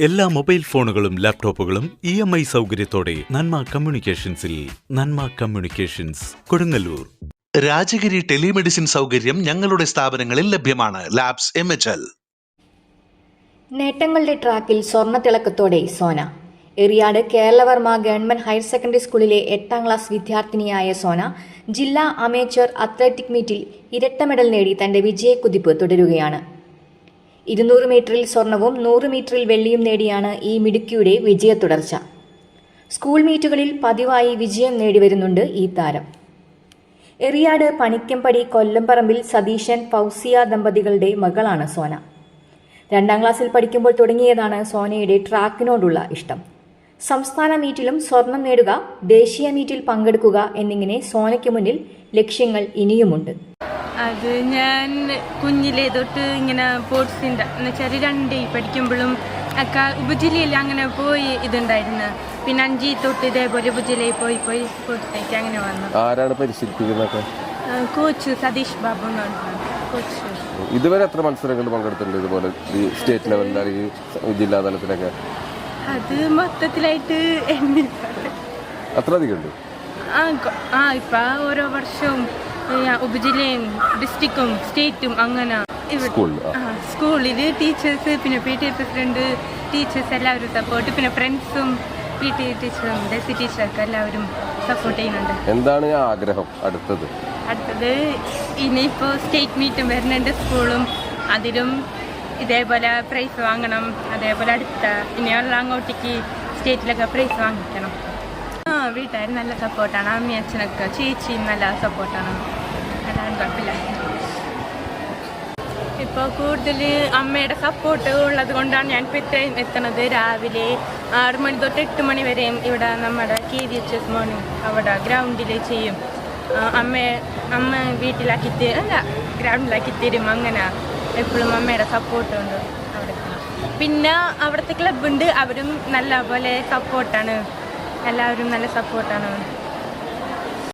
എല്ലാ മൊബൈൽ ഫോണുകളും ലാപ്ടോപ്പുകളും ഇ എം ഐ സൗകര്യത്തോടെ നന്മ കമ്മ്യൂണിക്കേഷൻസിൽ നന്മ കമ്മ്യൂണിക്കേഷൻസ് കൊടുങ്ങല്ലൂർ. രാജഗിരി ടെലിമെഡിസിൻ സൗകര്യം ഞങ്ങളുടെ സ്ഥാപനങ്ങളിൽ ലഭ്യമാണ്. Labs M H L. നേട്ടങ്ങളുടെ ട്രാക്കിൽ സ്വർണത്തിളക്കത്തോടെ Sona. Eriyad Keralavarma government higher secondary സ്കൂളിലെ എട്ടാം ക്ലാസ് വിദ്യാർത്ഥിനിയായ സോന ജില്ലാ അമേച്ചർ അത്ലറ്റിക് മീറ്റിൽ ഇരട്ട മെഡൽ നേടി തന്റെ വിജയക്കുതിപ്പ് തുടരുകയാണ്. ഇരുന്നൂറ് മീറ്ററിൽ സ്വർണവും നൂറ് മീറ്ററിൽ വെള്ളിയും നേടിയാണ് ഈ മിടുക്കിയുടെ വിജയ തുടർച്ച. സ്കൂൾ മീറ്റുകളിൽ പതിവായി വിജയം നേടിവരുന്നുണ്ട് ഈ താരം. എറിയാട് പണിക്കമ്പടി കൊല്ലംപറമ്പിൽ സതീശൻ ഫൗസിയ ദമ്പതികളുടെ മകളാണ് സോന. രണ്ടാം ക്ലാസ്സിൽ പഠിക്കുമ്പോൾ തുടങ്ങിയതാണ് സോനയുടെ ട്രാക്കിനോടുള്ള ഇഷ്ടം. സംസ്ഥാന മീറ്റിലും സ്വർണം നേടുക ദേശീയ മീറ്റിൽ പങ്കെടുക്കുക എന്നിങ്ങനെ സോനയ്ക്ക് മുന്നിൽ ലക്ഷ്യങ്ങൾ ഇനിയുമുണ്ട്. അത് ഞാൻ കുഞ്ഞിലേ തൊട്ട് ഇങ്ങനെ സ്പോർട്സിന്റെ എന്നുവെച്ചാൽ രണ്ടേ പഠിക്കുമ്പോഴും ഒക്കെ ഉപജില്ലയിൽ അങ്ങനെ പോയി ഇതുണ്ടായിരുന്നു. പിന്നെ അഞ്ചി തൊട്ട് ഇതേപോലെ ഉപജില്ലയിൽ പോയി പോയി സ്പോർട്സിലേക്ക് അങ്ങനെ വന്നു. ആരാണ് പരിശീലിപ്പിക്കുന്നത് കോച്ച് സതീഷ് ബാബു എന്ന് കോച്ച്. ഇതുവരെ എത്ര മത്സരങ്ങൾ പങ്കെടുത്തിട്ടുണ്ട് ഇതുപോലെ ഈ സ്റ്റേറ്റ് ലെവലിൽ അല്ലെങ്കിൽ ജില്ലാ തലത്തിലൊക്കെ അത് മൊത്തത്തിലായിട്ട് എണ്ണി അത്ര അധികം ഉണ്ട്. ആ ഇപ്പൊ ആ ഇപ്പം ഓരോ വർഷവും ഉപജില്ലയും ഡിസ്ട്രിക്റ്റും സ്റ്റേറ്റും അങ്ങനെ. സ്കൂളിൽ സ്കൂളിൽ ടീച്ചേഴ്സ് പിന്നെ P T A president teachers എല്ലാവരും സപ്പോർട്ട് പിന്നെ ഫ്രണ്ട്സും പി ടി ടീച്ചറും ഡെസി ടീച്ചറൊക്കെ എല്ലാവരും സപ്പോർട്ട് ചെയ്യുന്നുണ്ട്. എന്താണ് ആഗ്രഹം അടുത്തത്? അടുത്തത് ഇനിയിപ്പോൾ സ്റ്റേറ്റ് മീറ്റും വരുന്നുണ്ട് സ്കൂളും അതിലും ഇതേപോലെ പ്രൈസ് വാങ്ങണം. അതേപോലെ അടുത്ത ഇനിയുള്ള അങ്ങോട്ടേക്ക് സ്റ്റേറ്റിലൊക്കെ പ്രൈസ് വാങ്ങിക്കണം. വീട്ടുകാർ നല്ല സപ്പോർട്ടാണ്. അമ്മി അച്ഛനൊക്കെ ചേച്ചിയും നല്ല സപ്പോർട്ടാണ്. അതാണ് കുഴപ്പമില്ല. ഇപ്പോൾ കൂടുതൽ അമ്മയുടെ സപ്പോർട്ട് ഉള്ളത് കൊണ്ടാണ് ഞാൻ ഇത്രയും എത്തണത്. രാവിലെ ആറ് മണി തൊട്ട് എട്ട് മണി വരെയും ഇവിടെ നമ്മുടെ K V H S morning അവിടെ ഗ്രൗണ്ടിൽ ചെയ്യും. അമ്മയെ അമ്മ അമ്മ വീട്ടിലാക്കി തരും അല്ല ഗ്രൗണ്ടിലാക്കി തരും. അങ്ങനെ എപ്പോഴും അമ്മയുടെ സപ്പോർട്ട് ഉണ്ട് അവിടെ പിന്നെ അവിടുത്തെ ക്ലബ്ബുണ്ട് അവരും നല്ല പോലെ സപ്പോർട്ടാണ് എല്ലാവരും നല്ല സപ്പോർട്ടാണ്